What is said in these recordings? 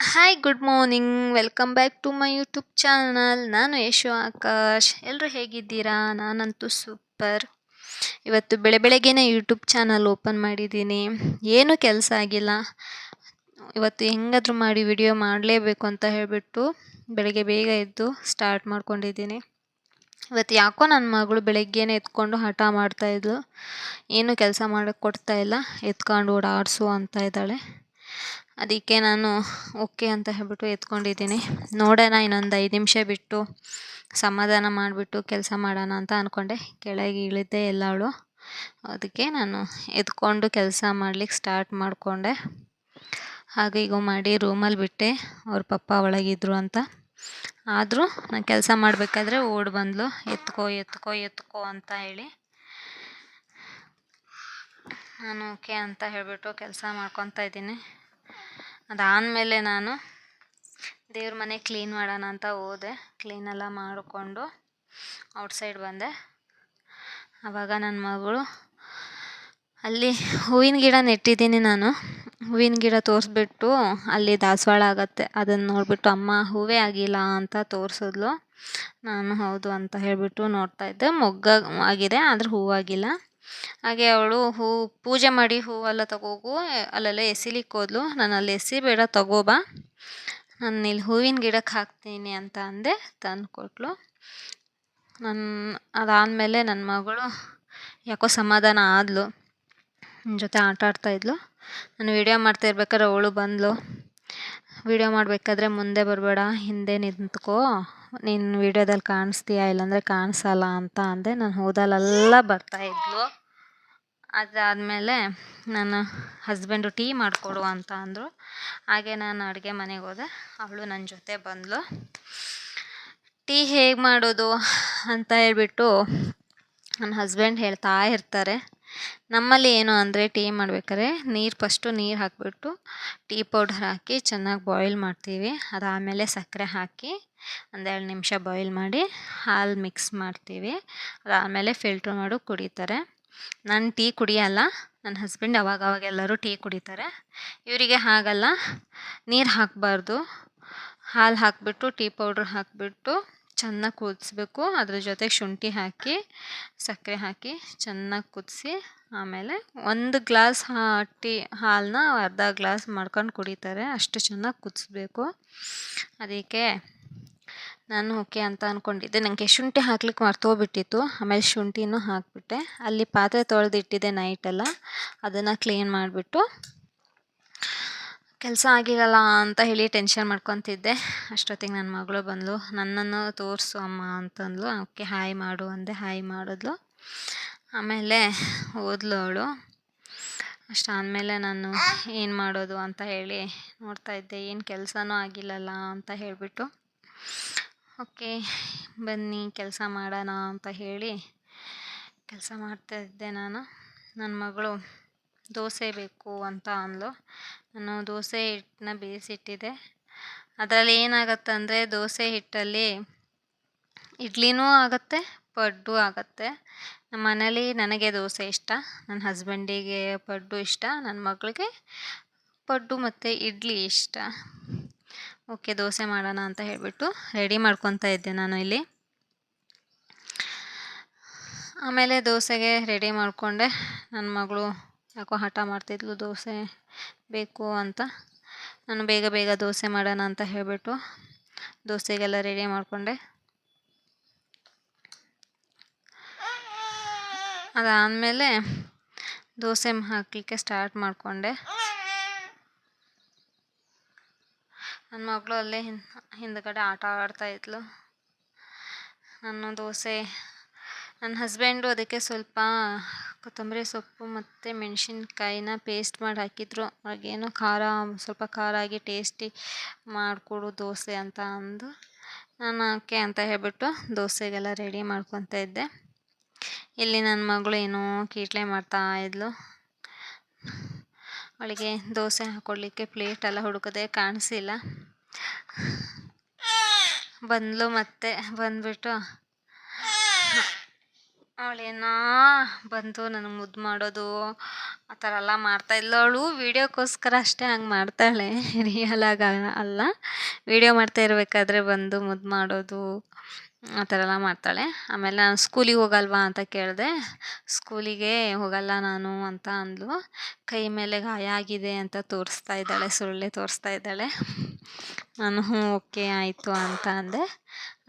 Hi good morning welcome back to my YouTube channel ನಾನು ಯಶು ಆಕಾಶ್. ಎಲ್ಲರೂ ಹೇಗಿದ್ದೀರಾ? ನಾನಂತೂ ಸೂಪರ್ ಇವತ್ತು ಬೆಳೆ ಬೆಳಗ್ಗೆನೇ ಯೂಟ್ಯೂಬ್ ಚಾನಲ್ ಓಪನ್ ಮಾಡಿದ್ದೀನಿ. ಏನೂ ಕೆಲಸ ಆಗಿಲ್ಲ. ಇವತ್ತು ಹೆಂಗಾದರೂ ಮಾಡಿ ವಿಡಿಯೋ ಮಾಡಲೇಬೇಕು ಅಂತ ಹೇಳಿಬಿಟ್ಟು ಬೆಳಗ್ಗೆ ಬೇಗ ಎದ್ದು ಸ್ಟಾರ್ಟ್ ಮಾಡ್ಕೊಂಡಿದ್ದೀನಿ. ಇವತ್ತು ಯಾಕೋ ನನ್ನ ಮಗಳು ಬೆಳಗ್ಗೆನೇ ಎತ್ಕೊಂಡು ಹಠ ಮಾಡ್ತಾಯಿದ್ಲು ಏನೂ ಕೆಲಸ ಮಾಡೋಕ್ಕೆ ಕೊಡ್ತಾಯಿಲ್ಲ ಎತ್ಕೊಂಡು ಓಡಾಡಿಸು ಅಂತ ಇದ್ದಾಳೆ. ಅದಕ್ಕೆ ನಾನು ಓಕೆ ಅಂತ ಹೇಳ್ಬಿಟ್ಟು ಎತ್ಕೊಂಡಿದ್ದೀನಿ. ನೋಡೋಣ, ಇನ್ನೊಂದು ಐದು ನಿಮಿಷ ಬಿಟ್ಟು ಸಮಾಧಾನ ಮಾಡಿಬಿಟ್ಟು ಕೆಲಸ ಮಾಡೋಣ ಅಂತ ಅಂದ್ಕೊಂಡೆ ಕೆಳಗೆ ಇಳಿದ್ದೆ ಎಲ್ಲ ಅವಳು. ಅದಕ್ಕೆ ನಾನು ಎತ್ಕೊಂಡು ಕೆಲಸ ಮಾಡ್ಲಿಕ್ಕೆ ಸ್ಟಾರ್ಟ್ ಮಾಡಿಕೊಂಡೆ. ಹಾಗೆ ಈಗ ಮಾಡಿ ರೂಮಲ್ಲಿ ಬಿಟ್ಟೆ. ಅವ್ರ ಪಪ್ಪ ಒಳಗಿದ್ರು ಅಂತ. ಆದರೂ ನಾನು ಕೆಲಸ ಮಾಡಬೇಕಾದ್ರೆ ಓಡಿ ಬಂದ್ಲು. ಎತ್ಕೋ ಎತ್ಕೋ ಎತ್ಕೋ ಅಂತ ಹೇಳಿ. ನಾನು ಓಕೆ ಅಂತ ಹೇಳಿಬಿಟ್ಟು ಕೆಲಸ ಮಾಡ್ಕೊತಾ ಇದ್ದೀನಿ. ಅದಾದಮೇಲೆ ನಾನು ದೇವ್ರ ಮನೆ ಕ್ಲೀನ್ ಮಾಡೋಣ ಅಂತ ಹೋದೆ. ಕ್ಲೀನೆಲ್ಲ ಮಾಡಿಕೊಂಡು ಔಟ್ಸೈಡ್ ಬಂದೆ. ಆವಾಗ ನನ್ನ ಮಗಳು ಅಲ್ಲಿ ಹೂವಿನ ಗಿಡ ನೆಟ್ಟಿದ್ದೀನಿ ನಾನು. ಹೂವಿನ ಗಿಡ ತೋರಿಸ್ಬಿಟ್ಟು ಅಲ್ಲಿ ದಾಸವಾಳ ಆಗತ್ತೆ. ಅದನ್ನು ನೋಡಿಬಿಟ್ಟು ಅಮ್ಮ ಹೂವೇ ಆಗಿಲ್ಲ ಅಂತ ತೋರಿಸಿದ್ಲು. ನಾನು ಹೌದು ಅಂತ ಹೇಳಿಬಿಟ್ಟು ನೋಡ್ತಾ ಇದ್ದೆ. ಮೊಗ್ಗ ಆಗಿದೆ, ಆದರೆ ಹೂವಾಗಿಲ್ಲ. ಹಾಗೆ ಅವಳು ಹೂ, ಪೂಜೆ ಮಾಡಿ ಹೂವೆಲ್ಲ ತಗೋಗು, ಅಲ್ಲೆಲ್ಲ ಎಸಿಲಿಕ್ಕೆ ಹೋದ್ಲು. ನಾನು ಅಲ್ಲಿ ಎಸಿಬೇಡ ತಗೋ ಬಾ. ನಾನು ಇಲ್ಲಿ ಹೂವಿನ ಗಿಡಕ್ಕೆ ಹಾಕ್ತೀನಿ ಅಂತ ಅಂದೆ, ತಂದು ಕೊಟ್ಲು. ನನ್ನ ಅದಾದಮೇಲೆ ನನ್ನ ಮಗಳು ಯಾಕೋ ಸಮಾಧಾನ ಆದಳು ನನ್ನ ಜೊತೆ ಆಟ ಆಡ್ತಾಯಿದ್ಲು ನಾನು ವೀಡಿಯೋ ಮಾಡ್ತಾ ಇರ್ಬೇಕಾದ್ರೆ ಅವಳು ಬಂದಳು ವೀಡಿಯೋ ಮಾಡಬೇಕಾದ್ರೆ ಮುಂದೆ ಬರಬೇಡ, ಹಿಂದೆ ನಿಂತ್ಕೋ. ನೀನು ವೀಡಿಯೋದಲ್ಲಿ ಕಾಣಿಸ್ತೀಯಾ ಇಲ್ಲಾಂದರೆ ಕಾಣಿಸಲ್ಲ ಅಂತ ಅಂದೆ. ನಾನು ಹೋದಲ್ಲೆಲ್ಲ ಬರ್ತಾಯಿದ್ಲು ಅದಾದಮೇಲೆ ನನ್ನ ಹಸ್ಬೆಂಡು ಟೀ ಮಾಡಿಕೊಡು ಅಂತ ಅಂದರು. ಹಾಗೆ ನಾನು ಅಡುಗೆ ಮನೆಗೆ ಹೋದೆ. ಅವಳು ನನ್ನ ಜೊತೆ ಬಂದಳು ಟೀ ಹೇಗೆ ಮಾಡೋದು ಅಂತ ಹೇಳ್ಬಿಟ್ಟು ನನ್ನ ಹಸ್ಬೆಂಡ್ ಹೇಳ್ತಾ ಇರ್ತಾರೆ. ನಮ್ಮಲ್ಲಿ ಏನು ಅಂದರೆ ಟೀ ಮಾಡ್ಬೇಕಾದ್ರೆ ನೀರು ಫಸ್ಟು ನೀರು ಹಾಕಿಬಿಟ್ಟು ಟೀ ಪೌಡರ್ ಹಾಕಿ ಚೆನ್ನಾಗಿ ಬಾಯ್ಲ್ ಮಾಡ್ತೀವಿ. ಅದಾದಮೇಲೆ ಸಕ್ಕರೆ ಹಾಕಿ ಒಂದೆರಡು ನಿಮಿಷ ಬಾಯ್ಲ್ ಮಾಡಿ ಹಾಲು ಮಿಕ್ಸ್ ಮಾಡ್ತೀವಿ. ಅದಾದಮೇಲೆ ಫಿಲ್ಟ್ರ್ ಮಾಡಿ ಕುಡಿತಾರೆ. ನಾನು ಟೀ ಕುಡಿಯಲ್ಲ ನನ್ನ ಹಸ್ಬೆಂಡ್ ಅವಾಗ ಅವಾಗ ಎಲ್ಲರೂ ಟೀ ಕುಡಿತಾರೆ. ಇವರಿಗೆ ಹಾಗಲ್ಲ, ನೀರು ಹಾಕಬಾರ್ದು. ಹಾಲು ಹಾಕಿಬಿಟ್ಟು, ಟೀ ಪೌಡ್ರ್ ಹಾಕಿಬಿಟ್ಟು ಚೆನ್ನಾಗಿ ಕುದಿಸ್ಬೇಕು. ಅದ್ರ ಜೊತೆಗೆ ಶುಂಠಿ ಹಾಕಿ, ಸಕ್ಕರೆ ಹಾಕಿ ಚೆನ್ನಾಗಿ ಕುದಿಸಿ, ಆಮೇಲೆ ಒಂದು ಗ್ಲಾಸ್ ಹಾ, ಟೀ ಹಾಲನ್ನ ಅರ್ಧ ಗ್ಲಾಸ್ ಮಾಡ್ಕೊಂಡು ಕುಡಿತಾರೆ. ಅಷ್ಟು ಚೆನ್ನಾಗಿ ಕುದಿಸ್ಬೇಕು. ಅದಕ್ಕೆ ನಾನು ಓಕೆ ಅಂತ ಅಂದ್ಕೊಂಡಿದ್ದೆ ನನಗೆ ಶುಂಠಿ ಹಾಕ್ಲಿಕ್ಕೆ ಮರ್ತೋಗ್ಬಿಟ್ಟಿತ್ತು. ಆಮೇಲೆ ಶುಂಠಿನೂ ಹಾಕಿಬಿಟ್ಟೆ. ಅಲ್ಲಿ ಪಾತ್ರೆ ತೊಳೆದಿಟ್ಟಿದ್ದೆ ನೈಟೆಲ್ಲ ಅದನ್ನು ಕ್ಲೀನ್ ಮಾಡಿಬಿಟ್ಟು ಕೆಲಸ ಆಗಿರಲ್ಲ ಅಂತ ಹೇಳಿ ಟೆನ್ಷನ್ ಮಾಡ್ಕೊತಿದ್ದೆ. ಅಷ್ಟೊತ್ತಿಗೆ ನನ್ನ ಮಗಳು ಬಂದಳು ನನ್ನನ್ನು ತೋರಿಸು ಅಮ್ಮ ಅಂತಂದ್ಲು. ಓಕೆ ಹಾಯ್ ಮಾಡು ಅಂದೆ. ಹಾಯ್ ಮಾಡಿದ್ಲು. ಆಮೇಲೆ ಓದ್ಲು ಅವಳು. ಅಷ್ಟಾದಮೇಲೆ ನಾನು ಏನು ಮಾಡೋದು ಅಂತ ಹೇಳಿ ನೋಡ್ತಾ ಇದ್ದೆ. ಏನು ಕೆಲಸನೂ ಆಗಿಲ್ಲಲ್ಲ ಅಂತ ಹೇಳಿಬಿಟ್ಟು. ಓಕೆ, ಬನ್ನಿ ಕೆಲಸ ಮಾಡೋಣ ಅಂತ ಹೇಳಿ ಕೆಲಸ ಮಾಡ್ತಾ ಇದ್ದೆ ನಾನು. ನನ್ನ ಮಗಳು ದೋಸೆ ಬೇಕು ಅಂತ ಅಂದಳು ನಾನು ದೋಸೆ ಹಿಟ್ಟನ್ನ ಬೇಯಿಸಿಟ್ಟಿದ್ದೆ. ಅದರಲ್ಲಿ ಏನಾಗತ್ತೆ ಅಂದರೆ ದೋಸೆ ಹಿಟ್ಟಲ್ಲಿ ಇಡ್ಲಿನೂ ಆಗುತ್ತೆ, ಪಡ್ಡು ಆಗುತ್ತೆ. ನಮ್ಮ ಮನೇಲಿ ನನಗೆ ದೋಸೆ ಇಷ್ಟ, ನನ್ನ ಹಸ್ಬೆಂಡಿಗೆ ಪಡ್ಡು ಇಷ್ಟ, ನನ್ನ ಮಗಳಿಗೆ ಪಡ್ಡು ಮತ್ತು ಇಡ್ಲಿ ಇಷ್ಟ. ಓಕೆ, ದೋಸೆ ಮಾಡೋಣ ಅಂತ ಹೇಳಿಬಿಟ್ಟು ರೆಡಿ ಮಾಡ್ಕೊತಾ ಇದ್ದೆ ನಾನು ಇಲ್ಲಿ. ಆಮೇಲೆ ದೋಸೆಗೆ ರೆಡಿ ಮಾಡಿಕೊಂಡೆ. ನನ್ನ ಮಗಳು ಯಾಕೋ ಹಠ ಮಾಡ್ತಿದ್ಲು, ದೋಸೆ ಬೇಕು ಅಂತ. ನಾನು ಬೇಗ ಬೇಗ ದೋಸೆ ಮಾಡೋಣ ಅಂತ ಹೇಳಿಬಿಟ್ಟು ದೋಸೆಗೆಲ್ಲ ರೆಡಿ ಮಾಡಿಕೊಂಡೆ. ಅದಾದಮೇಲೆ ದೋಸೆ ಹಾಕಲಿಕ್ಕೆ ಸ್ಟಾರ್ಟ್ ಮಾಡಿಕೊಂಡೆ. ನನ್ನ ಮಗಳು ಅಲ್ಲೇ ಹಿಂದ್, ಹಿಂದ್ಗಡೆ ಆಟ ಆಡ್ತಾಯಿದ್ಲು ನಾನು ದೋಸೆ, ನನ್ನ ಹಸ್ಬೆಂಡು ಅದಕ್ಕೆ ಸ್ವಲ್ಪ ಕೊತ್ತಂಬರಿ ಸೊಪ್ಪು ಮತ್ತು ಮೆಣಸಿನ್ಕಾಯಿನ ಪೇಸ್ಟ್ ಮಾಡಿ ಹಾಕಿದ್ರು. ಅವ್ರಿಗೇನೋ ಖಾರ, ಸ್ವಲ್ಪ ಖಾರ ಆಗಿ ಟೇಸ್ಟಿ ಮಾಡಿಕೊಡು ದೋಸೆ ಅಂತ ಅಂದು ನಾನು ಓಕೆ ಅಂತ ಹೇಳ್ಬಿಟ್ಟು ದೋಸೆಗೆಲ್ಲ ರೆಡಿ ಮಾಡ್ಕೊತಾ ಇದ್ದೆ. ಇಲ್ಲಿ ನನ್ನ ಮಗಳು ಏನೋ ಕೀಟ್ಲೆ ಮಾಡ್ತಾ ಇದ್ಲು. ಅವಳಿಗೆ ದೋಸೆ ಹಾಕ್ಕೊಳ್ಳಿಕ್ಕೆ ಪ್ಲೇಟ್ ಎಲ್ಲ ಹುಡುಕದೆ ಕಾಣಿಸಿಲ್ಲ. ಬಂದ್ಲು ಮತ್ತೆ ಬಂದ್ಬಿಟ್ಟು ಅವಳೇನಾ ಬಂದು ನನಗೆ ಮುದ್ದು ಮಾಡೋದು ಆ ಥರ ಎಲ್ಲ ಮಾಡ್ತಾ ಅವಳು ವೀಡಿಯೋಕ್ಕೋಸ್ಕರ ಅಷ್ಟೇ ಹಂಗೆ ಮಾಡ್ತಾಳೆ. ರಿಯಲಾಗಿ ಅಲ್ಲ. ವೀಡಿಯೋ ಮಾಡ್ತಾ ಇರಬೇಕಾದ್ರೆ ಬಂದು ಮುದ್ದು ಮಾಡೋದು, ಆ ಥರ ಎಲ್ಲ ಮಾಡ್ತಾಳೆ. ಆಮೇಲೆ ನಾನು ಸ್ಕೂಲಿಗೆ ಹೋಗಲ್ವಾ ಅಂತ ಕೇಳಿದೆ. ಸ್ಕೂಲಿಗೆ ಹೋಗಲ್ಲ ನಾನು ಅಂತ ಅಂದಳು ಕೈ ಮೇಲೆ ಗಾಯ ಆಗಿದೆ ಅಂತ ತೋರಿಸ್ತಾ ಇದ್ದಾಳೆ, ಸುಳ್ಳೆ ತೋರಿಸ್ತಾ ಇದ್ದಾಳೆ. ನಾನು ಹ್ಞೂ ಓಕೆ, ಆಯಿತು ಅಂತ ಅಂದೆ.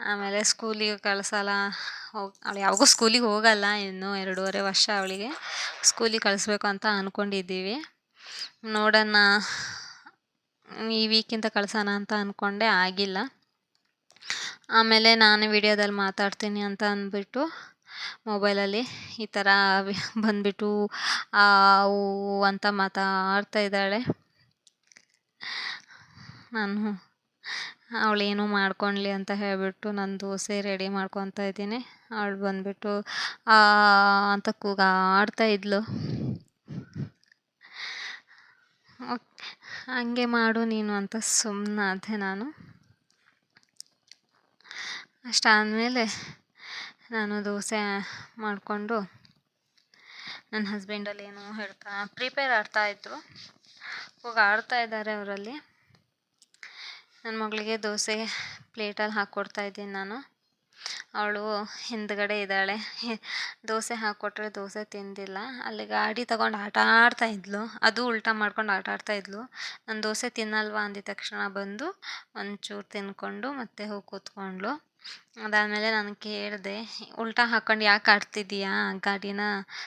ಆಮೇಲೆ ಸ್ಕೂಲಿಗೆ ಕಳ್ಸಲ್ಲ, ಹೋಗಿ, ಅವಳು ಯಾವಾಗೂ ಸ್ಕೂಲಿಗೆ ಹೋಗಲ್ಲ ಇನ್ನೂ ಎರಡೂವರೆ ವರ್ಷ ಅವಳಿಗೆ. ಸ್ಕೂಲಿಗೆ ಕಳಿಸ್ಬೇಕು ಅಂತ ಅಂದ್ಕೊಂಡಿದ್ದೀವಿ ನೋಡೋಣ, ಈ ವೀಕಿಂದ ಕಳ್ಸೋಣ ಅಂತ ಅಂದ್ಕೊಂಡೆ ಆಗಿಲ್ಲ. ಆಮೇಲೆ ನಾನು ವಿಡಿಯೋದಲ್ಲಿ ಮಾತಾಡ್ತೀನಿ ಅಂತ ಅಂದ್ಬಿಟ್ಟು, ಮೊಬೈಲಲ್ಲಿ ಈ ಥರ ಬಂದುಬಿಟ್ಟು ಊ ಅಂತ ಮಾತಾಡ್ತಾ ಇದ್ದಾಳೆ. ನಾನು ಅವಳೇನು ಮಾಡ್ಕೊಳ್ಳಿ ಅಂತ ಹೇಳಿಬಿಟ್ಟು ನಾನು ದೋಸೆ ರೆಡಿ ಮಾಡ್ಕೊತಾ ಇದ್ದೀನಿ. ಅವಳು ಬಂದುಬಿಟ್ಟು ಅಂತ ಕೂಗಾಡ್ತಾ ಇದ್ಲು. ಹಂಗೆ ಮಾಡು ನೀನು ಅಂತ ಸುಮ್ಮನಾದೆ ನಾನು. ಅಷ್ಟಾದಮೇಲೆ ನಾನು ದೋಸೆ ಮಾಡಿಕೊಂಡು ನನ್ನ ಹಸ್ಬೆಂಡಲ್ಲಿ ಏನೋ ಹೇಳ್ತಾ, ಪ್ರಿಪೇರ್ ಆಡ್ತಾಯಿದ್ರು ಹೋಗಿ ಆಡ್ತಾ ಇದ್ದಾರೆ ಅವರಲ್ಲಿ. ನನ್ನ ಮಗಳಿಗೆ ದೋಸೆ ಪ್ಲೇಟಲ್ಲಿ ಹಾಕ್ಕೊಡ್ತಾ ಇದ್ದೀನಿ ನಾನು. ಅವಳು ಹಿಂದ್ಗಡೆ ಇದ್ದಾಳೆ. ದೋಸೆ ಹಾಕ್ಕೊಟ್ರೆ ದೋಸೆ ತಿಂದಿಲ್ಲ. ಅಲ್ಲಿ ಗಾಡಿ ತಗೊಂಡು ಆಟ ಆಡ್ತಾ ಇದ್ಲು. ಅದು ಉಲ್ಟಾ ಮಾಡ್ಕೊಂಡು ಆಟ ಆಡ್ತಾ ಇದ್ಲು. ನಾನು ದೋಸೆ ತಿನ್ನಲ್ವಾ ಅಂದಿದ ತಕ್ಷಣ ಬಂದು ಒಂಚೂರು ತಿನ್ಕೊಂಡು ಮತ್ತೆ ಹೋಗಿ ಕೂತ್ಕೊಂಡ್ಳು. ಅದಾದಮೇಲೆ ನಾನು ಕೇಳಿದೆ, ಉಲ್ಟಾ ಹಾಕ್ಕೊಂಡು ಯಾಕೆ ಆಡ್ತಿದ್ದೀಯಾ? ಗಾಡಿನ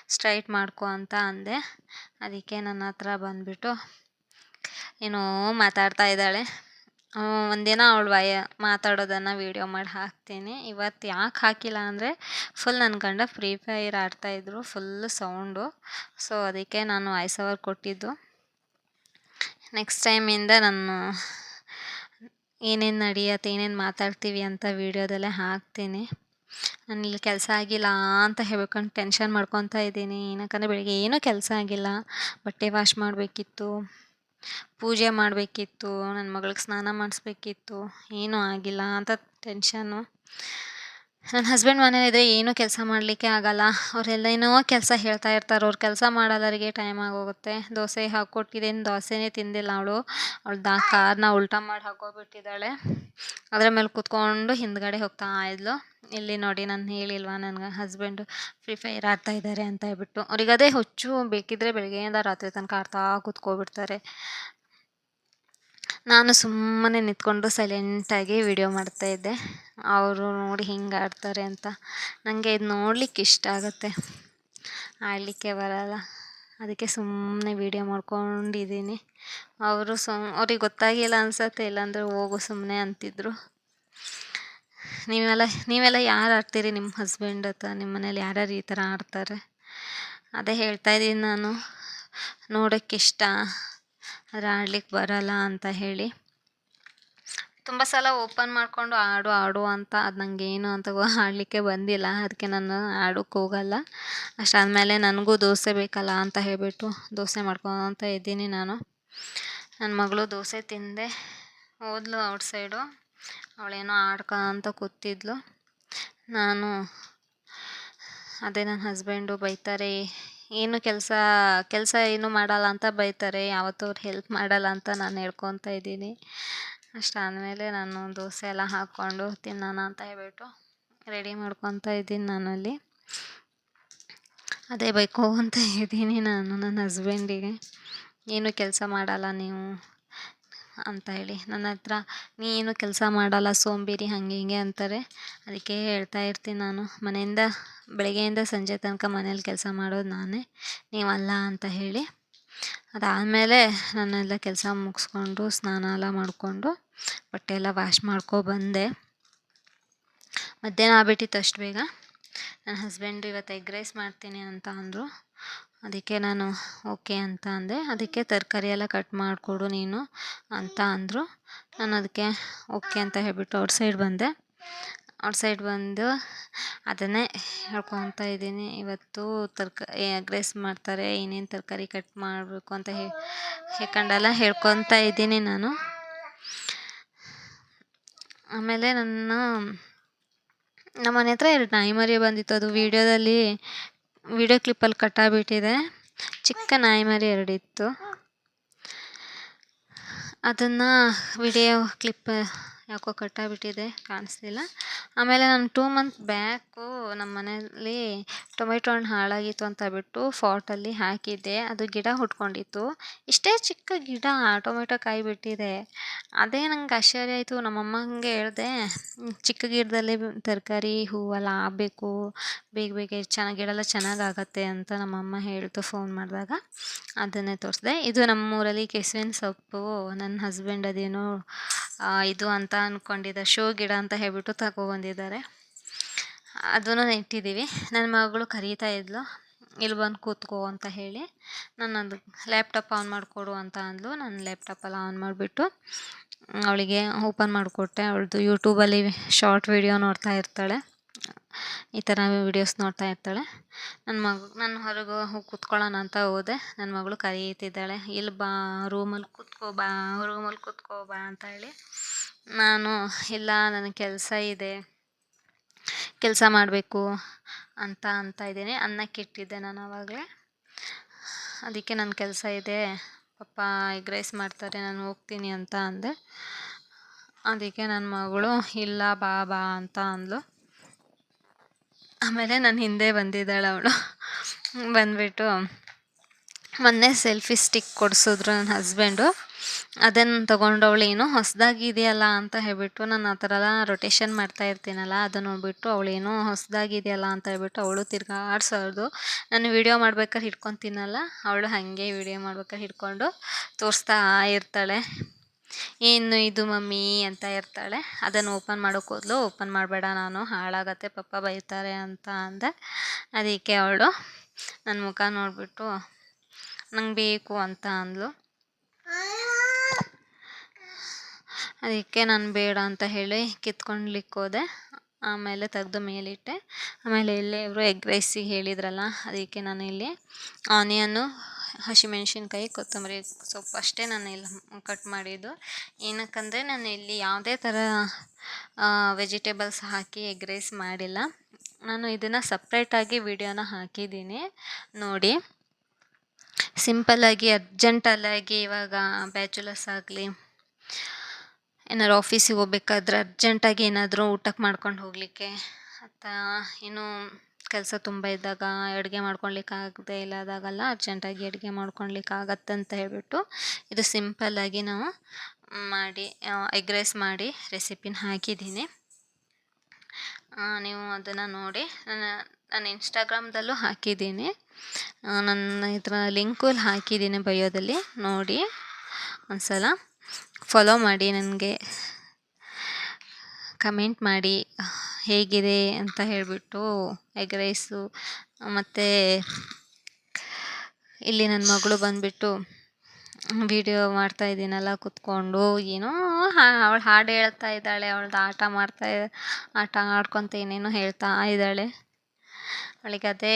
ಸ್ಟ್ರೈಟ್ ಮಾಡ್ಕೊ ಅಂತ ಅಂದೆ. ಅದಕ್ಕೆ ನನ್ನ ಹತ್ರ ಬಂದುಬಿಟ್ಟು ಏನೋ ಮಾತಾಡ್ತಾ ಇದ್ದಾಳೆ. ಒಂದಿನ ಅವಳು ವಯ ಮಾತಾಡೋದನ್ನು ವೀಡಿಯೋ ಮಾಡಿ ಹಾಕ್ತೀನಿ. ಇವತ್ತು ಯಾಕೆ ಹಾಕಿಲ್ಲ ಅಂದರೆ ಫುಲ್ ನನ್ನ ಗಂಡ ಫ್ರೀ ಫೈರ್ ಆಡ್ತಾಯಿದ್ರು ಫುಲ್ ಸೌಂಡು ಸೊ ಅದಕ್ಕೆ ನಾನು ವಾಯ್ಸ್ ಓವರ್ ಕೊಟ್ಟಿದ್ದು. ನೆಕ್ಸ್ಟ್ ಟೈಮಿಂದ ನಾನು ಏನೇನು ನಡೆಯತ್ತೆ, ಏನೇನು ಮಾತಾಡ್ತೀವಿ ಅಂತ ವೀಡಿಯೋದಲ್ಲೇ ಹಾಕ್ತೀನಿ. ನಾನು ಇಲ್ಲಿ ಕೆಲಸ ಆಗಿಲ್ಲ ಅಂತ ಹೇಳ್ಕೊಂಡು ಟೆನ್ಷನ್ ಮಾಡ್ಕೊತಾ ಇದ್ದೀನಿ. ಏನಕ್ಕಂದರೆ ಬೆಳಿಗ್ಗೆ ಏನೂ ಕೆಲಸ ಆಗಿಲ್ಲ. ಬಟ್ಟೆ ವಾಶ್ ಮಾಡಬೇಕಿತ್ತು. ಪೂಜೆ ಮಾಡಬೇಕಿತ್ತು ನನ್ನ ಮಗಳಿಗೆ ಸ್ನಾನ ಮಾಡಿಸ್ಬೇಕಿತ್ತು ಏನೂ ಆಗಿಲ್ಲ ಅಂತ ಟೆನ್ಷನ್ನು ನನ್ನ ಹಸ್ಬೆಂಡ್ ಮನೇಲಿದ್ದರೆ ಏನೂ ಕೆಲಸ ಮಾಡಲಿಕ್ಕೆ ಆಗಲ್ಲ. ಅವರೆಲ್ಲ ಏನೋ ಕೆಲಸ ಹೇಳ್ತಾ ಇರ್ತಾರೆ. ಅವ್ರು ಕೆಲಸ ಮಾಡೋದವರಿಗೆ ಟೈಮ್ ಆಗೋಗುತ್ತೆ. ದೋಸೆ ಹಾಕ್ಕೊಟ್ಟಿದ್ದೇನು. ದೋಸೆನೇ ತಿಂದಿಲ್ಲ ಅವಳು. ಅವಳು ದಾ ಕಾರ್ನ ಉಲ್ಟಾ ಮಾಡಿ ಹಾಕೋಬಿಟ್ಟಿದ್ದಾಳೆ ಅದರ ಮೇಲೆ ಕೂತ್ಕೊಂಡು ಹಿಂದ್ಗಡೆ ಹೋಗ್ತಾ ಇದ್ಲು. ಇಲ್ಲಿ ನೋಡಿ ನಾನು ಹೇಳಿಲ್ವಾ, ನನಗೆ ಹಸ್ಬೆಂಡು ಫ್ರೀ ಫೈರ್ ಆಡ್ತಾ ಇದ್ದಾರೆ ಅಂತ ಹೇಳ್ಬಿಟ್ಟು. ಅವ್ರಿಗೆ ಅದೇ ಹುಚ್ಚು ಬೇಕಿದ್ದರೆ ಬೆಳಗ್ಗೆಯಿಂದ ರಾತ್ರಿ ತನಕ ಆಡ್ತಾ ಕೂತ್ಕೊಬಿಡ್ತಾರೆ. ನಾನು ಸುಮ್ಮನೆ ನಿಂತ್ಕೊಂಡು ಸೈಲೆಂಟಾಗಿ ವಿಡಿಯೋ ಮಾಡ್ತಾಯಿದ್ದೆ ಅವರು ನೋಡಿ ಹಿಂಗೆ ಆಡ್ತಾರೆ ಅಂತ. ನನಗೆ ಇದು ನೋಡಲಿಕ್ಕೆ ಇಷ್ಟ ಆಗುತ್ತೆ. ಆಡಲಿಕ್ಕೆ ಬರಲ್ಲ. ಅದಕ್ಕೆ ಸುಮ್ಮನೆ ವೀಡಿಯೋ ಮಾಡ್ಕೊಂಡಿದ್ದೀನಿ. ಅವರು ಸುಮ್ ಅವ್ರಿಗೆ ಗೊತ್ತಾಗಿಲ್ಲ ಅನ್ಸತ್ತೆ. ಇಲ್ಲಾಂದರೆ ಹೋಗು ಸುಮ್ಮನೆ ಅಂತಿದ್ರು. ನೀವೆಲ್ಲ ನೀವೆಲ್ಲ ಯಾರು ಆಡ್ತೀರಿ? ನಿಮ್ಮ ಹಸ್ಬೆಂಡ್ ಅಥವಾ ನಿಮ್ಮ ಮನೇಲಿ ಯಾರ್ಯಾರು ಈ ಥರ ಆಡ್ತಾರೆ? ಅದೇ ಹೇಳ್ತಾ ಇದ್ದೀನಿ ನಾನು. ನೋಡೋಕ್ಕೆ ಇಷ್ಟ ಆದರೆ ಆಡ್ಲಿಕ್ಕೆ ಬರಲ್ಲ ಅಂತ ಹೇಳಿ. ತುಂಬ ಸಲ ಓಪನ್ ಮಾಡಿಕೊಂಡು ಆಡು ಆಡು ಅಂತ ಅದು ಏನು ಅಂತ ಆಡಲಿಕ್ಕೆ ಬಂದಿಲ್ಲ. ಅದಕ್ಕೆ ನಾನು ಆಡೋಕ್ಕೆ ಹೋಗಲ್ಲ. ಅಷ್ಟಾದಮೇಲೆ ನನಗೂ ದೋಸೆ ಬೇಕಲ್ಲ ಅಂತ ಹೇಳಿಬಿಟ್ಟು ದೋಸೆ ಅಂತ ಇದ್ದೀನಿ ನಾನು. ನನ್ನ ಮಗಳು ದೋಸೆ ತಿಂದೆ. ಹೋದ್ಲು ಔಟ್ ಸೈಡು. ಅವಳೇನೋ ಆಡ್ಕೊಂತ ಕೂತಿದ್ಲು. ನಾನು, ಅದೇ ನನ್ನ ಹಸ್ಬೆಂಡು ಬೈತಾರೆ ಏನು ಕೆಲಸ ಕೆಲಸ ಏನು ಮಾಡಲ್ಲ ಅಂತ ಬೈತಾರೆ. ಯಾವತ್ತೂ ಅವ್ರು ಹೆಲ್ಪ್ ಮಾಡಲ್ಲ ಅಂತ ನಾನು ಹೇಳ್ಕೊತ ಇದ್ದೀನಿ. ಅಷ್ಟಾದಮೇಲೆ ನಾನು ದೋಸೆ ಎಲ್ಲ ಹಾಕ್ಕೊಂಡು ತಿನ್ನೋಣ ಅಂತ ಹೇಳ್ಬಿಟ್ಟು ರೆಡಿ ಮಾಡ್ಕೊತ ಇದ್ದೀನಿ ನಾನಲ್ಲಿ. ಅದೇ ಬೈಕೋಂತ ಇದ್ದೀನಿ ನಾನು ನನ್ನ ಹಸ್ಬೆಂಡಿಗೆ ಏನು ಕೆಲಸ ಮಾಡಲ್ಲ ನೀವು ಅಂತ ಹೇಳಿ. ನನ್ನ ಹತ್ರ ನೀನು ಕೆಲಸ ಮಾಡಲ್ಲ, ಸೋಂಬೇರಿ ಹಾಗೆ ಹೀಗೆ ಅಂತಾರೆ. ಅದಕ್ಕೆ ಹೇಳ್ತಾ ಇರ್ತೀನಿ ನಾನು. ಮನೆಯಿಂದ ಬೆಳಗ್ಗೆಯಿಂದ ಸಂಜೆ ತನಕ ಮನೇಲಿ ಕೆಲಸ ಮಾಡೋದು ನಾನೇ, ನೀವಲ್ಲ ಅಂತ ಹೇಳಿ. ಅದಾದಮೇಲೆ ನನ್ನೆಲ್ಲ ಕೆಲಸ ಮುಗಿಸ್ಕೊಂಡು ಸ್ನಾನ ಎಲ್ಲ ಮಾಡಿಕೊಂಡು ಬಟ್ಟೆ ಎಲ್ಲ ವಾಶ್ ಮಾಡ್ಕೊ ಬಂದೆ. ಮಧ್ಯಾಹ್ನ ಆಗ್ಬಿಟ್ಟಿತ್ತು ಅಷ್ಟು ಬೇಗ. ನನ್ನ ಹಸ್ಬೆಂಡು ಇವತ್ತು ಎಗ್ ರೈಸ್ ಮಾಡ್ತೀನಿ ಅಂತ ಅಂದರು. ಅದಕ್ಕೆ ನಾನು ಓಕೆ ಅಂತ ಅಂದೆ. ಅದಕ್ಕೆ ತರಕಾರಿ ಎಲ್ಲ ಕಟ್ ಮಾಡಿಕೊಡು ನೀನು ಅಂತ ಅಂದರು. ನಾನು ಅದಕ್ಕೆ ಓಕೆ ಅಂತ ಹೇಳಿಬಿಟ್ಟು ಔಟ್ಸೈಡ್ ಬಂದೆ. ಔಟ್ ಸೈಡ್ ಬಂದು ಅದನ್ನೇ ಹೇಳ್ಕೊತ ಇದ್ದೀನಿ. ಇವತ್ತು ತರ್ಕ ಎಗ್ ರೈಸ್ ಮಾಡ್ತಾರೆ. ಏನೇನು ತರಕಾರಿ ಕಟ್ ಮಾಡಬೇಕು ಅಂತ ಹೇಳ್ಕೊಂಡೆಲ್ಲ ಹೇಳ್ಕೊತ ಇದ್ದೀನಿ ನಾನು. ಆಮೇಲೆ ನನ್ನ, ನಮ್ಮ ಮನೆ ಹತ್ರ ಎರಡು ನಾಯಿ ಮರಿ ಬಂದಿತ್ತು. ಅದು ವೀಡಿಯೋದಲ್ಲಿ, ವೀಡಿಯೋ ಕ್ಲಿಪ್ಪಲ್ಲಿ ಕಟ್ಟಾಗ್ಬಿಟ್ಟಿದೆ. ಚಿಕ್ಕ ನಾಯಿ ಮರಿ ಎರಡಿತ್ತು. ಅದನ್ನು ವಿಡಿಯೋ ಕ್ಲಿಪ್ ಯಾಕೋ ಕಟ್ಟಾಗಿಬಿಟ್ಟಿದೆ ಕಾಣಿಸ್ತಿಲ್ಲ ಆಮೇಲೆ ನಾನು ಟೂ ಮಂತ್ ಬ್ಯಾಕು ನಮ್ಮ ಮನೆಯಲ್ಲಿ ಟೊಮೆಟೊ ಹಣ್ಣು ಹಾಳಾಗಿತ್ತು ಅಂತ ಬಿಟ್ಟು ಫಾಟಲ್ಲಿ ಹಾಕಿದ್ದೆ. ಅದು ಗಿಡ ಹುಟ್ಕೊಂಡಿತ್ತು. ಇಷ್ಟೇ ಚಿಕ್ಕ ಗಿಡ ಟೊಮೆಟೊ ಕಾಯಿ ಬಿಟ್ಟಿದೆ. ಅದೇ ನಂಗೆ ಆಶ್ಚರ್ಯ ಆಯಿತು. ನಮ್ಮಮ್ಮಂಗೆ ಹೇಳಿದೆ, ಚಿಕ್ಕ ಗಿಡದಲ್ಲಿ ತರಕಾರಿ ಹೂವೆಲ್ಲ ಆಗಬೇಕು ಬೇಗ ಬೇಗ ಚೆನ್ನಾಗಿ ಗಿಡ ಎಲ್ಲ ಚೆನ್ನಾಗಾಗತ್ತೆ ಅಂತ ನಮ್ಮಮ್ಮ ಹೇಳ್ತು ಫೋನ್ ಮಾಡಿದಾಗ ಅದನ್ನೇ ತೋರಿಸ್ದೆ. ಇದು ನಮ್ಮೂರಲ್ಲಿ ಕೆಸುವಿನ ಸೊಪ್ಪು. ನನ್ನ ಹಸ್ಬೆಂಡ್ ಅದೇನೋ ಇದು ಅಂತ ಅಂದ್ಕೊಂಡಿದ್ದ ಶೋ ಗಿಡ ಅಂತ ಹೇಳ್ಬಿಟ್ಟು ತಗೊಬಂದಿದ್ದಾರೆ ಅದನ್ನು ನೆಟ್ಟಿದ್ದೀವಿ ನನ್ನ ಮಗಳು ಕರೀತಾ ಇದ್ಲು. ಇಲ್ಲಿ ಬಂದು ಕೂತ್ಕೋ ಅಂತ ಹೇಳಿ ನಾನು ಅದು ಲ್ಯಾಪ್ಟಾಪ್ ಆನ್ ಮಾಡಿಕೊಡು ಅಂತ ಅಂದ್ಲು. ನಾನು ಲ್ಯಾಪ್ಟಾಪಲ್ಲಿ ಆನ್ ಮಾಡಿಬಿಟ್ಟು ಅವಳಿಗೆ ಓಪನ್ ಮಾಡಿಕೊಟ್ಟೆ. ಅವಳದು ಯೂಟ್ಯೂಬಲ್ಲಿ ಶಾರ್ಟ್ ವೀಡಿಯೋ ನೋಡ್ತಾ ಇರ್ತಾಳೆ. ಈ ಥರ ವೀಡಿಯೋಸ್ ನೋಡ್ತಾ ಇರ್ತಾಳೆ. ನನ್ನ ಮಗು, ನಾನು ಹೊರಗೆ ಹೋಗಿ ಕೂತ್ಕೊಳ್ಳೋಣ ಅಂತ ಹೋದೆ. ನನ್ನ ಮಗಳು ಕರೀತಿದ್ದಾಳೆ. ಇಲ್ಲಿ ಬಾ ರೂಮಲ್ಲಿ ಕೂತ್ಕೋ ಬಾ ರೂಮಲ್ಲಿ ಕೂತ್ಕೋ ಬಾ ಅಂತ ಹೇಳಿ ನಾನು, ಇಲ್ಲ ನನಗೆ ಕೆಲಸ ಇದೆ. ಕೆಲಸ ಮಾಡಬೇಕು ಅಂತ ಅಂತ ಇದ್ದೀನಿ. ಅನ್ನಕ್ಕಿಟ್ಟಿದ್ದೆ ನಾನು ಆವಾಗಲೇ ಅದಕ್ಕೆ ನನ್ನ ಕೆಲಸ ಇದೆ. ಪಪ್ಪ ಎಗ್ ರೈಸ್ ಮಾಡ್ತಾರೆ, ನಾನು ಹೋಗ್ತೀನಿ ಅಂತ ಅಂದೆ. ಅದಕ್ಕೆ ನನ್ನ ಮಗಳು, ಇಲ್ಲ ಬಾ ಬಾ ಅಂತ ಅಂದಳು ಆಮೇಲೆ ನನ್ನ ಹಿಂದೆ ಬಂದಿದ್ದಾಳೆ ಅವಳು. ಬಂದುಬಿಟ್ಟು ಮೊನ್ನೆ ಸೆಲ್ಫಿ ಸ್ಟಿಕ್ ಕೊಡಿಸಿದ್ರು ನನ್ನ ಹಸ್ಬೆಂಡು. ಅದನ್ನು ತೊಗೊಂಡು ಏನೋ ಹೊಸದಾಗಿದೆಯಲ್ಲ ಅಂತ ಹೇಳ್ಬಿಟ್ಟು ನಾನು ಆ ಥರ ರೊಟೇಷನ್ ಮಾಡ್ತಾ ಇರ್ತೀನಲ್ಲ, ಅದನ್ನು ನೋಡಿಬಿಟ್ಟು ಅವಳೇನೋ ಹೊಸದಾಗಿದೆಯಲ್ಲ ಅಂತ ಹೇಳ್ಬಿಟ್ಟು ಅವಳು ತಿರ್ಗಾಡ್ಸೋದು ನಾನು ವೀಡಿಯೋ ಮಾಡ್ಬೇಕಾದ್ರೆ ಹಿಡ್ಕೊತೀನಲ್ಲ, ಅವಳು ಹಾಗೆ ವೀಡಿಯೋ ಮಾಡ್ಬೇಕಾದ್ರೆ ಹಿಡ್ಕೊಂಡು ತೋರಿಸ್ತಾ ಇರ್ತಾಳೆ. ಏನು ಇದು ಮಮ್ಮಿ? ಅಂತ ಇರ್ತಾಳೆ. ಅದನ್ನು ಓಪನ್ ಮಾಡೋಕೆ ಹೋದ್ಲು. ಓಪನ್ ಮಾಡಬೇಡ ನಾನು, ಹಾಳಾಗತ್ತೆ ಪಪ್ಪ ಬೈತಾರೆ ಅಂತ ಅಂದೆ. ಅದಕ್ಕೆ ಅವಳು ನನ್ನ ಮುಖ ನೋಡಿಬಿಟ್ಟು, ನಂಗೆ ಬೇಕು ಅಂತ ಅಂದ್ಲು. ಅದಕ್ಕೆ ನಾನು ಬೇಡ ಅಂತ ಹೇಳಿ ಕಿತ್ಕೊಳ್ಲಿಕ್ಕೆ ಹೋದೆ. ಆಮೇಲೆ ತೆಗೆದು ಮೇಲಿಟ್ಟೆ. ಆಮೇಲೆ ಇಲ್ಲಿ ಇವರು ಎಗ್ ರೈಸಿಗೆ ಹೇಳಿದ್ರಲ್ಲ, ಅದಕ್ಕೆ ನಾನು ಇಲ್ಲಿ ಆನಿಯನ್ನು ಹಸಿಮೆಣ್ಸಿನ್ಕಾಯಿ, ಕೊತ್ತಂಬರಿ ಸೊಪ್ಪು ಅಷ್ಟೇ ನಾನು ಇಲ್ಲಿ ಕಟ್ ಮಾಡಿದ್ದು. ಏನಕ್ಕಂದರೆ ನಾನು ಇಲ್ಲಿ ಯಾವುದೇ ಥರ ವೆಜಿಟೇಬಲ್ಸ್ ಹಾಕಿ ಎಗ್ ರೈಸ್ ಮಾಡಿಲ್ಲ. ನಾನು ಇದನ್ನು ಸಪ್ರೇಟಾಗಿ ವಿಡಿಯೋನ ಹಾಕಿದ್ದೀನಿ, ನೋಡಿ. ಸಿಂಪಲ್ಲಾಗಿ ಅರ್ಜೆಂಟಲ್ಲಾಗಿ ಇವಾಗ ಬ್ಯಾಚುಲರ್ಸ್ ಆಗಲಿ ಏನಾದ್ರು ಆಫೀಸಿಗೆ ಹೋಗ್ಬೇಕಾದ್ರೆ ಅರ್ಜೆಂಟಾಗಿ ಏನಾದರೂ ಊಟಕ್ಕೆ ಮಾಡ್ಕೊಂಡು ಹೋಗಲಿಕ್ಕೆ ಅಥವಾ ಏನು ಕೆಲಸ ತುಂಬ ಇದ್ದಾಗ ಅಡುಗೆ ಇಲ್ಲ ಆದಾಗಲ್ಲ ಅರ್ಜೆಂಟಾಗಿ ಅಡುಗೆ ಮಾಡ್ಕೊಳ್ಲಿಕ್ಕೆ ಆಗತ್ತೆ ಅಂತ ಹೇಳ್ಬಿಟ್ಟು ಇದು ಸಿಂಪಲ್ಲಾಗಿ ನಾವು ಮಾಡಿ ಎಗ್ ರೈಸ್ ಮಾಡಿ ರೆಸಿಪಿನ ಹಾಕಿದ್ದೀನಿ. ನೀವು ಅದನ್ನು ನೋಡಿ, ನನ್ನ ನಾನು ಇನ್ಸ್ಟಾಗ್ರಾಮ್ದಲ್ಲೂ ಹಾಕಿದ್ದೀನಿ. ನನ್ನ ಇದರ ಲಿಂಕಲ್ಲಿ ಹಾಕಿದ್ದೀನಿ ಬಯೋದಲ್ಲಿ ನೋಡಿ ಒಂದು ಸಲ ಫಾಲೋ ಮಾಡಿ ನನಗೆ ಕಮೆಂಟ್ ಮಾಡಿ, ಹೇಗಿದೆ ಅಂತ ಹೇಳಿಬಿಟ್ಟು ಎಗ್ ರೈಸು ಮತ್ತು ಇಲ್ಲಿ ನನ್ನ ಮಗಳು ಬಂದುಬಿಟ್ಟು ವಿಡಿಯೋ ಮಾಡ್ತಾ ಇದ್ದೀನಲ್ಲ, ಕುತ್ಕೊಂಡು ಏನೋ ಅವಳು ಹಾಡು ಹೇಳ್ತಾ ಇದ್ದಾಳೆ ಅವಳ್ದು ಆಟ ಮಾಡ್ತಾ, ಆಟ ಆಡ್ಕೊತ ಏನೇನೋ ಹೇಳ್ತಾ ಇದ್ದಾಳೆ. ಅವಳಿಗೆ ಅದೇ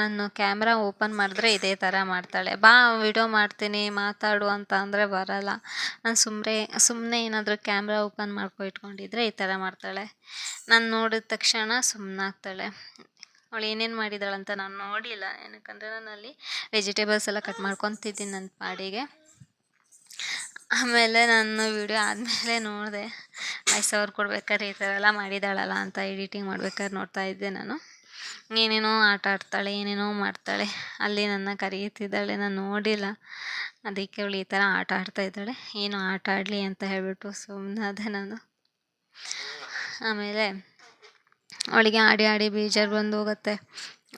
ನಾನು ಕ್ಯಾಮ್ರಾ ಓಪನ್ ಮಾಡಿದ್ರೆ ಇದೇ ಥರ ಮಾಡ್ತಾಳೆ. ಬಾ, ವಿಡಿಯೋ ಮಾಡ್ತೀನಿ, ಮಾತಾಡು ಅಂತ ಅಂದರೆ ಬರಲ್ಲ. ನಾನು ಸುಮ್ಮನೆ ಸುಮ್ಮನೆ ಏನಾದರೂ ಕ್ಯಾಮ್ರಾ ಓಪನ್ ಮಾಡ್ಕೊ ಇಟ್ಕೊಂಡಿದ್ರೆ ಈ ಥರ ಮಾಡ್ತಾಳೆ. ನಾನು ನೋಡಿದ ತಕ್ಷಣ ಸುಮ್ಮನಾಗ್ತಾಳೆ ಅವಳು ಏನೇನು ಮಾಡಿದಾಳಂತ ನಾನು ನೋಡಿಲ್ಲ. ಏನಕ್ಕಂದರೆ ನಾನು ಅಲ್ಲಿ ವೆಜಿಟೇಬಲ್ಸ್ ಎಲ್ಲ ಕಟ್ ಮಾಡ್ಕೊತಿದ್ದೀನಿ ನನ್ನ ಪಾಡಿಗೆ. ಆಮೇಲೆ ನಾನು ವಿಡಿಯೋ ಆದಮೇಲೆ ನೋಡಿದೆ ಐದು ಸಾವಿರ ಕೊಡ್ಬೇಕಾದ್ರೆ ಈ ಥರ ಎಲ್ಲ ಮಾಡಿದಾಳಲ್ಲ ಅಂತ ಎಡಿಟಿಂಗ್ ಮಾಡ್ಬೇಕಾದ್ರೆ ನೋಡ್ತಾ ಇದ್ದೆ ನಾನು. ಏನೇನೋ ಆಟ ಆಡ್ತಾಳೆ, ಏನೇನೋ ಮಾಡ್ತಾಳೆ. ಅಲ್ಲಿ ನನ್ನ ಕರೀತಿದ್ದಾಳೆ ನಾನು ನೋಡಿಲ್ಲ. ಅದಕ್ಕೆ ಅವಳು ಈ ಥರ ಆಟ ಆಡ್ತಾ ಇದ್ದಾಳೆ. ಏನು ಆಟ ಆಡಲಿ ಅಂತ ಹೇಳಿಬಿಟ್ಟು ಸುಮ್ಮನಾದೆ ನಾನು. ಆಮೇಲೆ ಅವಳಿಗೆ ಆಡಿ ಆಡಿ ಬೇಜಾರು ಬಂದು ಹೋಗುತ್ತೆ.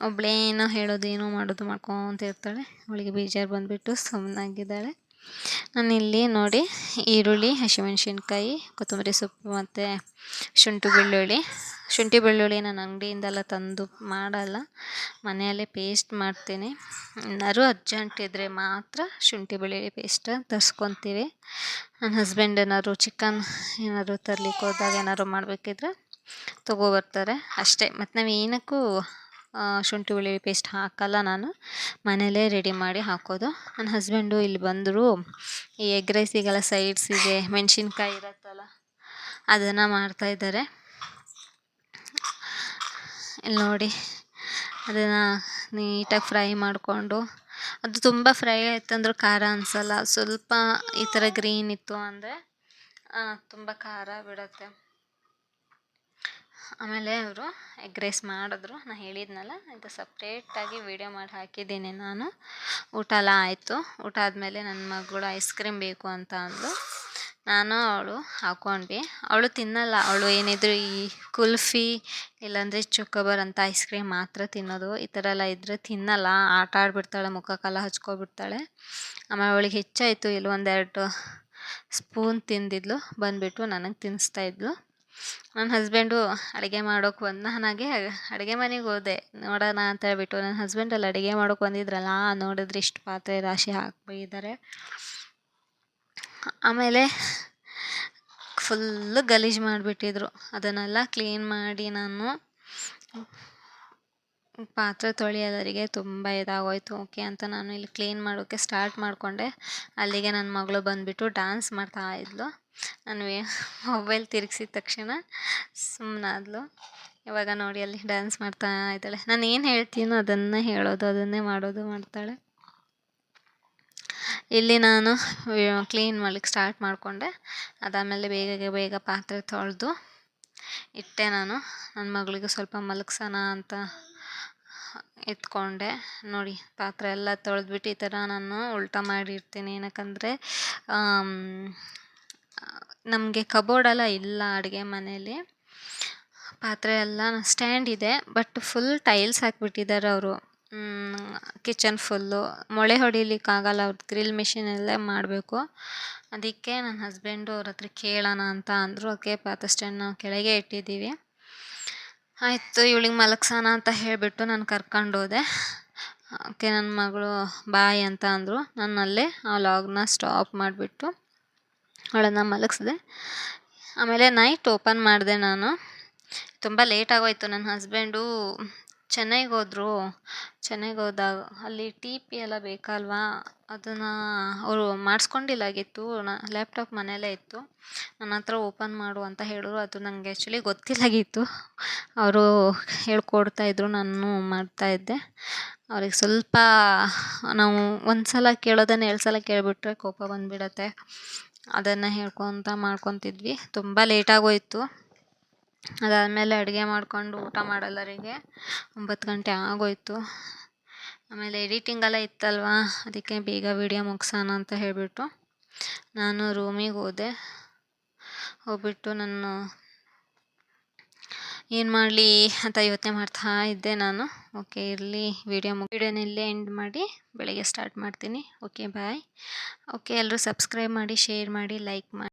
ಒಬ್ಬಳೇನೋ ಹೇಳೋದು, ಏನೋ ಮಾಡೋದು ಮಾಡ್ಕೊತ ಇರ್ತಾಳೆ ಅವಳಿಗೆ ಬೇಜಾರು ಬಂದುಬಿಟ್ಟು ಸುಮ್ಮನಾಗಿದ್ದಾಳೆ ನಾನಿಲ್ಲಿ ನೋಡಿ ಈರುಳ್ಳಿ, ಹಸಿಮೆಣಸಿನ್ಕಾಯಿ, ಕೊತ್ತಂಬರಿ ಸೊಪ್ಪು ಮತ್ತು ಶುಂಠಿ ಬೆಳ್ಳುಳ್ಳಿ. ಶುಂಠಿ ಬೆಳ್ಳುಳ್ಳಿ ನಾನು ಅಂಗಡಿಯಿಂದೆಲ್ಲ ತಂದು ಮಾಡಲ್ಲ. ಮನೆಯಲ್ಲೇ ಪೇಸ್ಟ್ ಮಾಡ್ತೀನಿ. ಏನಾದ್ರು ಅರ್ಜೆಂಟ್ ಇದ್ದರೆ ಮಾತ್ರ ಶುಂಠಿ ಬೆಳ್ಳುಳ್ಳಿ ಪೇಸ್ಟ್ ತರಿಸ್ಕೊತೀವಿ. ನನ್ನ ಹಸ್ಬೆಂಡ್ ಏನಾದ್ರು ಚಿಕನ್ ಏನಾದ್ರು ತರ್ಲಿಕ್ಕೆ ಹೋದಾಗ ಏನಾದ್ರು ಮಾಡಬೇಕಿದ್ರೆ ತೊಗೊಬರ್ತಾರೆ ಅಷ್ಟೇ. ಮತ್ತು ನಾವು ಏನಕ್ಕೂ ಶುಂಠಿ ಬೆಳ್ಳುಳ್ಳಿ ಪೇಸ್ಟ್ ಹಾಕಲ್ಲ ನಾನು. ಮನೇಲೇ ರೆಡಿ ಮಾಡಿ ಹಾಕೋದು. ನನ್ನ ಹಸ್ಬೆಂಡು ಇಲ್ಲಿ ಬಂದರು, ಈ ಎಗ್ ರೈಸಿಗೆಲ್ಲ ಸೈಡ್ಸಿಗೆ ಮೆಣಸಿನ್ಕಾಯಿ ಇರುತ್ತಲ್ಲ, ಅದನ್ನು ಮಾಡ್ತಾಯಿದ್ದಾರೆ ಇಲ್ಲಿ ನೋಡಿ, ಅದನ್ನು ನೀಟಾಗಿ ಫ್ರೈ ಮಾಡಿಕೊಂಡು, ಅದು ತುಂಬ ಫ್ರೈ ಆಯ್ತಂದ್ರೆ ಖಾರ ಅನಿಸಲ್ಲ. ಸ್ವಲ್ಪ ಈ ಥರ ಗ್ರೀನ್ ಇತ್ತು ಅಂದರೆ ತುಂಬ ಖಾರ ಬಿಡುತ್ತೆ. ಆಮೇಲೆ ಅವರು ಎಗ್ ರೈಸ್ ಮಾಡಿದ್ರು. ನಾನು ಹೇಳಿದ್ನಲ್ಲ, ಇದು ಸಪ್ರೇಟಾಗಿ ವೀಡಿಯೋ ಮಾಡಿ ಹಾಕಿದ್ದೀನಿ ನಾನು. ಊಟ ಎಲ್ಲ ಆಯಿತು. ಊಟ ಆದಮೇಲೆ ನನ್ನ ಮಗಳು ಐಸ್ ಕ್ರೀಮ್ ಬೇಕು ಅಂತ ಅಂದು ನಾನು ಅವಳು ಹಾಕ್ಕೊಂಡ್ವಿ ಅವಳು ತಿನ್ನಲ್ಲ. ಅವಳು ಏನಿದ್ರು ಈ ಕುಲ್ಫಿ, ಇಲ್ಲಾಂದರೆ ಚುಕ್ಕಬರ್ ಅಂತ ಐಸ್ ಕ್ರೀಮ್ ಮಾತ್ರ ತಿನ್ನೋದು. ಈ ಥರ ಎಲ್ಲ ಇದ್ದರೆ ತಿನ್ನಲ್ಲ. ಆಟ ಆಡ್ಬಿಡ್ತಾಳೆ ಮುಖಕ್ಕೆಲ್ಲ ಹಚ್ಕೊಬಿಡ್ತಾಳೆ. ಆಮೇಲೆ ಅವಳಿಗೆ ಹೆಚ್ಚಾಯಿತು. ಇಲ್ಲಿ ಒಂದೆರಡು ಸ್ಪೂನ್ ತಿಂದಿದ್ಲು. ಬಂದುಬಿಟ್ಟು ನನಗೆ ತಿನ್ನಿಸ್ತಾಯಿದ್ಲು ನನ್ನ ಹಸ್ಬೆಂಡು ಅಡುಗೆ ಮಾಡೋಕೆ ಬಂದು, ನಾನಾಗೆ ಅಡುಗೆ ಮನೆಗೆ ಹೋದೆ. ನೋಡೋಣ ಅಂತ ಹೇಳ್ಬಿಟ್ಟು ನನ್ನ ಹಸ್ಬೆಂಡ್ ಅಲ್ಲಿ ಅಡುಗೆ ಮಾಡೋಕೆ ಬಂದಿದ್ರಲ್ಲ, ನೋಡಿದ್ರೆ ಇಷ್ಟು ಪಾತ್ರೆ ರಾಶಿ ಹಾಕ್ಬಿದ್ದಾರೆ ಆಮೇಲೆ ಫುಲ್ಲು ಗಲೀಜು ಮಾಡಿಬಿಟ್ಟಿದ್ರು. ಅದನ್ನೆಲ್ಲ ಕ್ಲೀನ್ ಮಾಡಿ ನಾನು ಪಾತ್ರೆ ತೊಳೆಯೋದರಿಗೆ ತುಂಬ ಇದಾಗೋಯ್ತು. ಓಕೆ ಅಂತ ನಾನು ಇಲ್ಲಿ ಕ್ಲೀನ್ ಮಾಡೋಕ್ಕೆ ಸ್ಟಾರ್ಟ್ ಮಾಡಿಕೊಂಡೆ. ಅಲ್ಲಿಗೆ ನನ್ನ ಮಗಳು ಬಂದುಬಿಟ್ಟು ಡ್ಯಾನ್ಸ್ ಮಾಡ್ತಾ ಇದ್ಲು. ನಾನು ಮೊಬೈಲ್ ತಿರುಗಿಸಿದ ತಕ್ಷಣ ಸುಮ್ಮನಾದ್ಲು ಇವಾಗ ನೋಡಿ ಅಲ್ಲಿ ಡ್ಯಾನ್ಸ್ ಮಾಡ್ತಾ ಇದ್ದಾಳೆ. ನಾನು ಏನು ಹೇಳ್ತೀನೋ ಅದನ್ನೇ ಹೇಳೋದು, ಅದನ್ನೇ ಮಾಡೋದು ಮಾಡ್ತಾಳೆ. ಇಲ್ಲಿ ನಾನು ಕ್ಲೀನ್ ಮಾಡ್ಲಿಕ್ಕೆ ಸ್ಟಾರ್ಟ್ ಮಾಡಿಕೊಂಡೆ. ಅದಾದಮೇಲೆ ಬೇಗ ಬೇಗ ಪಾತ್ರೆ ತೊಳೆದು ಇಟ್ಟೆ ನಾನು. ನನ್ನ ಮಗಳಿಗೆ ಸ್ವಲ್ಪ ಮಲಗಿಸೋಣ ಅಂತ ಎತ್ಕೊಂಡೆ ನೋಡಿ, ಪಾತ್ರೆ ಎಲ್ಲ ತೊಳೆದ್ಬಿಟ್ಟು ಈ ಥರ ನಾನು ಉಲ್ಟಾ ಮಾಡಿರ್ತೀನಿ. ಏನಕ್ಕಂದರೆ ನಮಗೆ ಕಬೋರ್ಡೆಲ್ಲ ಇಲ್ಲ ಅಡುಗೆ ಮನೇಲಿ. ಪಾತ್ರೆ ಎಲ್ಲ ಸ್ಟ್ಯಾಂಡ್ ಇದೆ ಬಟ್ ಫುಲ್ ಟೈಲ್ಸ್ ಹಾಕಿಬಿಟ್ಟಿದ್ದಾರೆ ಅವರು. ಕಿಚನ್ ಫುಲ್ಲು ಮೊಳೆ ಹೊಡಿಲಿಕ್ಕಾಗಲ್ಲ ಅವ್ರದ್ದು ಗ್ರಿಲ್ ಮಿಷಿನಲ್ಲೇ ಮಾಡಬೇಕು. ಅದಕ್ಕೆ ನನ್ನ ಹಸ್ಬೆಂಡು ಅವ್ರ ಹತ್ರ ಕೇಳೋಣ ಅಂತ ಅಂದರು. ಅದಕ್ಕೆ ಪಾತ್ರೆ ಸ್ಟ್ಯಾಂಡ್ ನಾವು ಕೆಳಗೆ ಇಟ್ಟಿದ್ದೀವಿ. ಆಯಿತು, ಇವಳಿಗೆ ಮಲಗ್ಸೋಣ ಅಂತ ಹೇಳಿಬಿಟ್ಟು ನಾನು ಕರ್ಕೊಂಡೋದೆ ಓಕೆ ನನ್ನ ಮಗಳು ಬಾಯ್ ಅಂತ ಅಂದರು. ನಾನು ಅಲ್ಲೇ ಆ ಲಾಗ್ನ ಸ್ಟಾಪ್ ಮಾಡಿಬಿಟ್ಟು ಅವಳನ್ನು ಮಲಗಿಸಿದೆ. ಆಮೇಲೆ ನೈಟ್ ಓಪನ್ ಮಾಡಿದೆ ನಾನು. ತುಂಬ ಲೇಟ್ ಆಗೋಯ್ತು. ನನ್ನ ಹಸ್ಬೆಂಡು ಚೆನ್ನೈಗೆ ಹೋದರು. ಚೆನ್ನೈಗೆ ಹೋದಾಗ ಅಲ್ಲಿ ಟಿ ಪಿ ಎಲ್ಲ ಬೇಕಲ್ವಾ? ಅದನ್ನು ಅವರು ಮಾಡಿಸ್ಕೊಂಡಿಲ್ಲಾಗಿತ್ತು ನ ಲ್ಯಾಪ್ಟಾಪ್ ಮನೆಯಲ್ಲೇ ಇತ್ತು. ನನ್ನ ಹತ್ರ ಓಪನ್ ಮಾಡು ಅಂತ ಹೇಳಿದ್ರು. ಅದು ನನಗೆ ಆ್ಯಕ್ಚುಲಿ ಗೊತ್ತಿಲ್ಲಾಗಿತ್ತು. ಅವರು ಹೇಳ್ಕೊಡ್ತಾಯಿದ್ರು ನಾನು ಮಾಡ್ತಾಯಿದ್ದೆ ಅವ್ರಿಗೆ ಸ್ವಲ್ಪ ನಾವು ಒಂದು ಸಲ ಕೇಳೋದನ್ನು ಎರಡು ಸಲ ಕೇಳಿಬಿಟ್ರೆ ಕೋಪ ಬಂದುಬಿಡತ್ತೆ. ಅದನ್ನು ಹೇಳ್ಕೊತ ಮಾಡ್ಕೊತಿದ್ವಿ. ತುಂಬ ಲೇಟಾಗೋಯಿತು ಅದಾದಮೇಲೆ ಅಡುಗೆ ಮಾಡಿಕೊಂಡು ಊಟ ಮಾಡೋಲ್ಲರಿಗೆ ಒಂಬತ್ತು ಗಂಟೆ ಆಗೋಯಿತು. ಆಮೇಲೆ ಎಡಿಟಿಂಗ್ ಎಲ್ಲ ಇತ್ತಲ್ವಾ? ಅದಕ್ಕೆ ಬೇಗ ವೀಡಿಯೋ ಮುಗಿಸೋಣ ಅಂತ ಹೇಳಿಬಿಟ್ಟು ನಾನು ರೂಮಿಗೆ ಹೋದೆ. ಹೋಗ್ಬಿಟ್ಟು ನಾನು ಏನು ಮಾಡಲಿ ಅಂತ ಯೋಚನೆ ಮಾಡ್ತಾ ಇದ್ದೆ ನಾನು. ಓಕೆ ಇರಲಿ ವೀಡಿಯೋ ವೀಡಿಯೋನಲ್ಲೇ ಎಂಡ್ ಮಾಡಿ ಬೆಳಗ್ಗೆ ಸ್ಟಾರ್ಟ್ ಮಾಡ್ತೀನಿ. ಓಕೆ ಬಾಯ್ ಓಕೆ ಎಲ್ಲರೂ ಸಬ್ಸ್ಕ್ರೈಬ್ ಮಾಡಿ ಶೇರ್ ಮಾಡಿ ಲೈಕ್ ಮಾಡಿ.